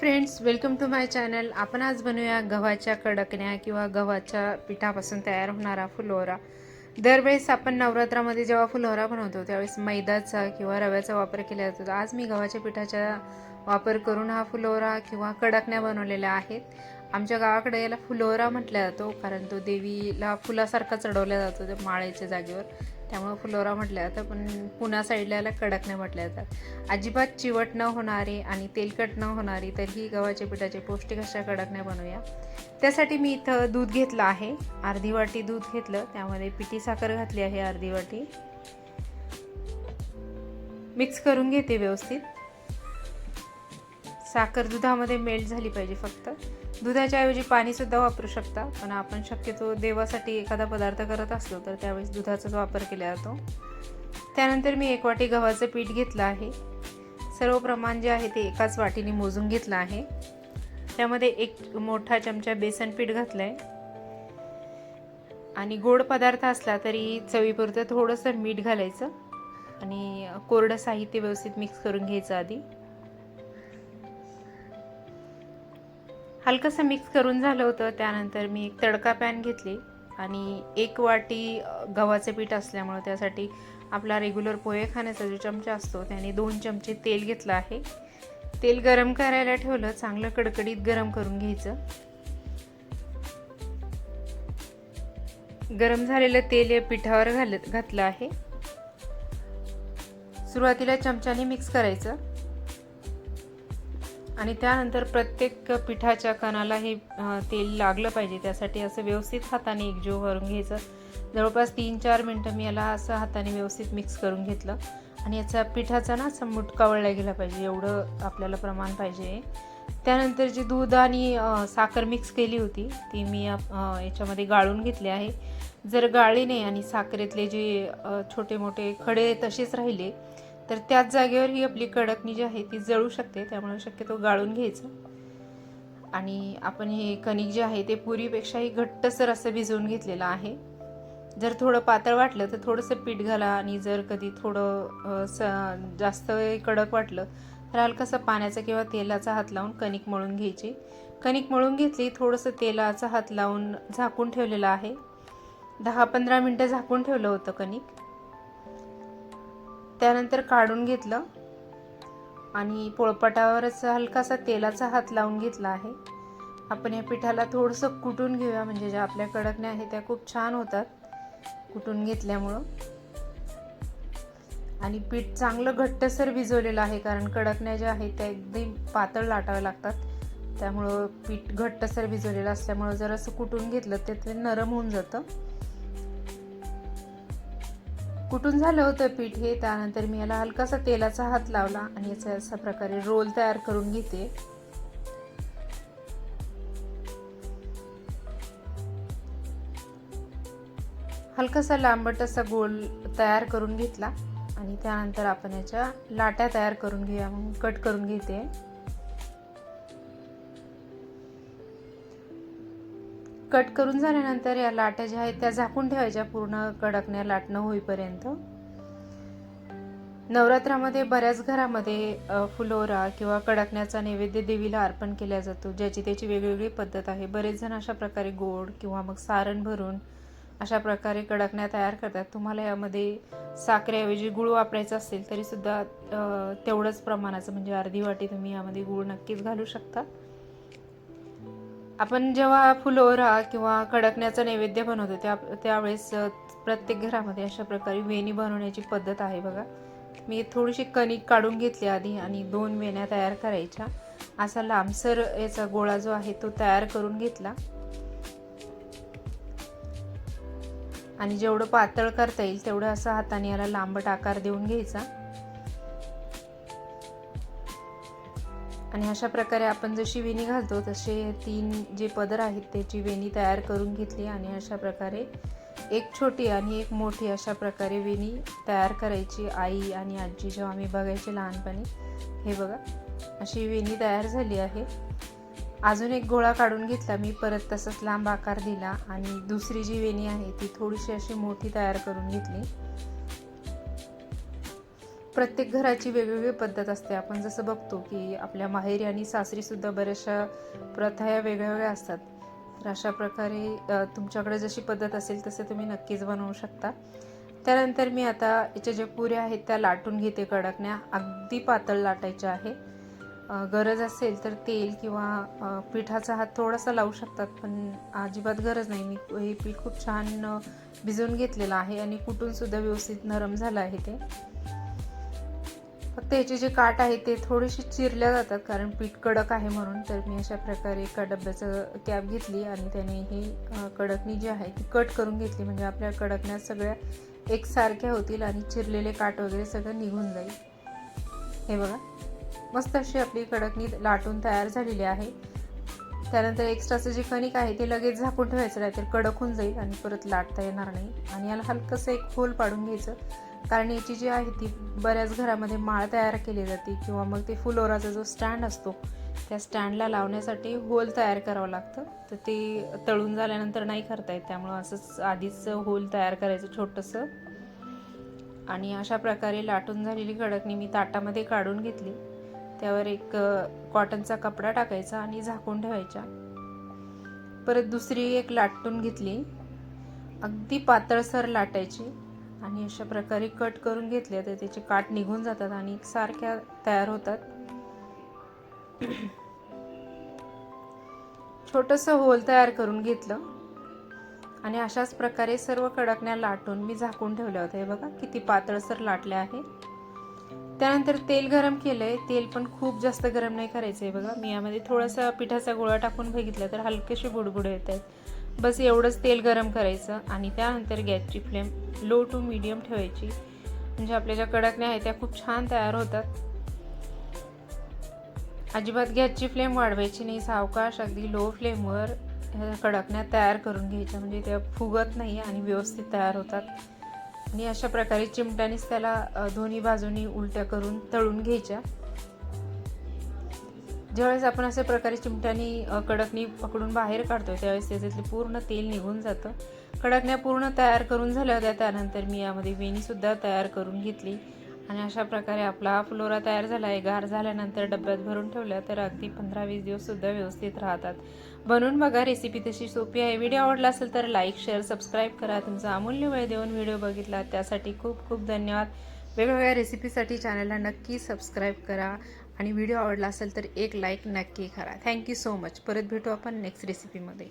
Friends welcome to my channel आपण आज बनवूया गव्हाच्या कडकण्या किंवा गव्हाच्या पिठापासून तयार होणारा फुलोरा. दरवेळेस आपण नवरात्रामध्ये जेव्हा फुलोरा बनवतो त्यावेळेस मैदाचा किंवा रव्याचा वापर केला जातो. आज मी गव्हाच्या पिठाचा वापर करून हा फुलोरा किंवा कडकण्या बनवलेल्या आहेत. आमच्या गावाकडे याला फुलोरा म्हटला जातो कारण तो देवीला फुलासारखा चढवला जातो त्या माळेच्या जागेवर. त्यामुळं फुलोरा म्हटलं जातं पण पुण्या साईडला याला कडकण्या म्हटल्या जातात. अजिबात चिवट न होणारी आणि तेलकट न होणारी तर ही गव्हाच्या पिठाचे पौष्टिक अशा कडकण्या बनवूया. त्यासाठी मी इथं दूध घेतलं आहे. अर्धी वाटी दूध घेतलं. त्यामध्ये पिठी साखर घातली आहे अर्धी वाटी. मिक्स करून घेते व्यवस्थित. साखर दुधामध्ये मेल्ट झाली पाहिजे फक्त. दुधाच्या ऐवजी पाणीसुद्धा वापरू शकता पण आपण शक्यतो देवासाठी एखादा पदार्थ करत असलो तर त्यावेळेस दुधाचाच वापर केला जातो त्यानंतर मी एक वाटी गव्हाचं पीठ घेतलं आहे. सर्व प्रमाण जे आहे ते एकाच वाटीने मोजून घेतलं आहे. त्यामध्ये एक मोठा चमचा बेसन पीठ घातलं आहे आणि गोड पदार्थ असला तरी चवीपुरतं थोडंसं मीठ घालायचं. आणि कोरडं साहित्य व्यवस्थित मिक्स करून घ्यायचं आधी. हलकंसं मिक्स करून झालं होतं. त्यानंतर मी एक तडका पॅन घेतली आणि एक वाटी गव्हाचं पीठ असल्यामुळं त्यासाठी आपला रेग्युलर पोहे खाण्याचा जो चमचा असतो त्याने दोन चमचे तेल घेतलं आहे. तेल गरम करायला ठेवलं चांगलं कडकडीत गरम करून घ्यायचं. गरम झालेलं तेल या पिठावर घालत घातलं आहे. सुरुवातीला चमच्याने मिक्स करायचं. आणि त्यानंतर प्रत्येक पिठाच्या कणाला हे तेल लागलं पाहिजे. त्यासाठी असं व्यवस्थित हाताने एकजीव करून घ्यायचं. जवळपास तीन चार मिनटं मी याला असं हाताने व्यवस्थित मिक्स करून घेतलं. आणि याचा पिठाचा ना असं मुटका वळला गेला पाहिजे. एवढं आपल्याला प्रमाण पाहिजे. त्यानंतर जी दूध आणि साखर मिक्स केली होती ती मी याच्यामध्ये गाळून घेतली आहे. जर गाळी नाही आणि साखरेतले जे छोटे मोठे खडे तसेच राहिले तर त्याच जागेवर ही आपली कडकणी जी आहे ती जळू शकते त्यामुळे शक्यतो गाळून घ्यायचं. आणि आपण हे कणिक जे आहे ते पुरीपेक्षाही घट्टसर असं भिजवून घेतलेलं आहे. जर थोडं पातळ वाटलं तर थोडंसं पीठ घाला आणि जर कधी थोडं स जास्त कडक वाटलं तर हलकासा पाण्याचा किंवा तेलाचा हात लावून कणिक मळून घ्यायची. कणिक मळून घेतली थोडंसं तेलाचा हात लावून झाकून ठेवलेलं आहे. दहा पंधरा मिनटं झाकून ठेवलं होतं कणिक. त्यानंतर काढून घेतलं आणि पोळपाटावरच हलकासा तेलाचा हात लावून घेतला आहे. आपण या पिठाला थोडंसं कुटून घेऊया म्हणजे ज्या आपल्या कडकण्या आहेत त्या खूप छान होतात. कुटून घेतल्यामुळं. आणि पीठ चांगलं घट्टसर भिजवलेलं आहे कारण कडकण्या ज्या आहेत त्या एकदम पातळ लाटाव्या लागतात. त्यामुळं पीठ घट्टसर भिजवलेलं असल्यामुळं जर असं कुटून घेतलं तर ते नरम होऊन जातं. कुठून झालं होतं पीठ हे? त्यानंतर मी याला हलकासा तेलाचा हात लावला आणि याचा अशा प्रकारे रोल तयार करून घेते. हलकासा लांबट असा गोल तयार करून घेतला आणि त्यानंतर आपण याच्या लाट्या तयार करून घेऊया मग कट करून घेते. कट करून झाल्यानंतर या लाट्या ज्या आहेत त्या झाकून ठेवायच्या पूर्ण कडकण्या लाटणं होईपर्यंत. नवरात्रामध्ये बऱ्याच घरामध्ये फुलोरा किंवा कडकण्याचा नैवेद्य देवीला अर्पण केला जातो ज्याची त्याची वेगवेगळी पद्धत आहे. बरेच जण अशा प्रकारे गोड किंवा मग सारण भरून अशा प्रकारे कडकण्या तयार करतात. तुम्हाला यामध्ये साखरेऐवजी गुळ वापरायचा असेल तरीसुद्धा तेवढंच प्रमाणाचं म्हणजे अर्धी वाटी तुम्ही यामध्ये गुळ नक्कीच घालू शकता. आपण जेव्हा फुलोरा किंवा कडकण्याचा नैवेद्य बनवतो त्या त्यावेळेस प्रत्येक घरामध्ये अशा प्रकारे वेणी बनवण्याची पद्धत आहे बघा. मी थोडीशी कणिक काढून घेतली आधी आणि दोन वेण्या तयार करायच्या. असा लांबसर याचा गोळा जो आहे तो तयार करून घेतला. आणि जेवढं पातळ करता येईल तेवढं असं हाताने याला लांबट आकार देऊन घ्यायचा. आणि अशा प्रकारे आपण जशी वेणी घालतो तसे तीन जे पदर आहेत त्याची वेणी तयार करून घेतली आणि अशा प्रकारे एक छोटी आणि एक मोठी अशा प्रकारे वेणी तयार करायची आई आणि आजी जेव्हा आम्ही बघायचे लहानपणी. हे बघा अशी वेणी तयार झाली आहे. अजून एक गोळा काढून घेतला मी परत तसंच लांब आकार दिला आणि दुसरी जी वेणी आहे ती थोडीशी अशी मोठी तयार करून घेतली. प्रत्येक घराची वेगवेगळी पद्धत असते. आपण जसं बघतो की आपल्या माहेरी आणि सासरीसुद्धा बऱ्याचशा प्रथा या वेगळ्या वेगळ्या असतात. तर अशा प्रकारे तुमच्याकडे जशी पद्धत असेल तसे तुम्ही नक्कीच बनवू शकता. त्यानंतर मी आता याच्या ज्या पुऱ्या आहेत त्या लाटून घेते कडकण्या. अगदी पातळ लाटायच्या आहे. गरज असेल तर तेल किंवा पिठाचा हात थोडासा लावू शकतात पण अजिबात गरज नाही. मी हे पीठ खूप छान भिजवून घेतलेलं आहे आणि कुठूनसुद्धा व्यवस्थित नरम झालं आहे ते. फक्त याचे जे काट आहे ते थोडीशी चिरल्या जातात कारण पीठ कडक आहे म्हणून. तर मी अशा प्रकारे एका डब्याचं कॅप घेतली आणि त्याने ही कडकणी जी आहे ती कट करून घेतली. म्हणजे आपल्या कडकण्या सगळ्या एकसारख्या होतील आणि चिरलेले काट वगैरे सगळं निघून जाईल. हे बघा. मस्त अशी आपली कडकणी लाटून तयार झालेली आहे. त्यानंतर एक्स्ट्राचं जे कणिक आहे ते लगेच झाकून ठेवायचं नाही तर कडक होऊन जाईल आणि परत लाटता येणार नाही. आणि याला हलकंसं एक होल पाडून घ्यायचं. कारण याची जी आहे ती बऱ्याच घरामध्ये माळ तयार केली जाते किंवा मग ते फुलोराचा जो स्टँड असतो त्या स्टँडला लावण्यासाठी होल तयार करावं लागतं. तर ते तळून झाल्यानंतर नाही करता येत. त्यामुळं असंच आधीच होल तयार करायचं छोटंसं. आणि अशा प्रकारे लाटून झालेली कडकणी मी ताटामध्ये काढून घेतली. त्यावर एक कॉटनचा कपडा टाकायचा आणि झाकून ठेवायचा. परत दुसरी एक लाटून घेतली. अगदी पातळसर लाटायची आणि अशा प्रकारे कट करून घेतले तर त्याचे काट निघून जातात आणि सारख्या तयार होतात. छोटंसं होल तयार करून घेतलं. आणि अशाच प्रकारे सर्व कडकण्या लाटून मी झाकून ठेवल्या होत्या. हे बघा किती पातळसर लाटल्या आहे. त्यानंतर तेल गरम केलंय. तेल पण खूप जास्त गरम नाही करायचं आहे बघा. मी यामध्ये थोडासा पिठाचा गोळा टाकून बघितला तर हलकेसे बुडबुडे येत आहेत बस एवढंच तेल गरम करायचं आणि त्यानंतर गॅसची फ्लेम लो टू मीडियम ठेवायची. म्हणजे आपल्या ज्या कडकण्या आहेत त्या खूप छान तयार होतात. अजिबात गॅसची फ्लेम वाढवायची नाही. सावकाश अगदी लो फ्लेमवर ह्या कडकण्या तयार करून घ्यायच्या. म्हणजे त्या फुगत नाही आणि व्यवस्थित तयार होतात. आणि अशा प्रकारे चिमट्यानेच त्याला दोन्ही बाजूनी उलट्या करून तळून घ्यायच्या. ज्यावेळेस आपण अशा प्रकारे चिमट्यानी कडकनी कडकणी पकडून बाहेर काढतो त्यावेळेस त्याच्यातले पूर्ण तेल निघून जातं. कडकण्या पूर्ण तयार करून झाल्या होत्या त्यानंतर मी यामध्ये वेणीसुद्धा तयार करून घेतली. आणि अशा प्रकारे आपला फ्लोरा तयार झाला आहे गार झाल्यानंतर डब्यात भरून ठेवल्या तर अगदी पंधरा वीस दिवससुद्धा व्यवस्थित राहतात. बनवून बघा रेसिपी तशी सोपी आहे. व्हिडिओ आवडला असेल तर लाईक शेअर सबस्क्राईब करा. तुमचा अमूल्य वेळ देऊन व्हिडिओ बघितला. त्यासाठी खूप खूप धन्यवाद. वेगवेगळ्या रेसिपीसाठी चॅनलला नक्की सबस्क्राईब करा. आणि व्हिडिओ आवडला असेल तर एक लाईक नक्की करा. थँक्यू सो मच परत भेटू आपण नेक्स्ट रेसिपीमध्ये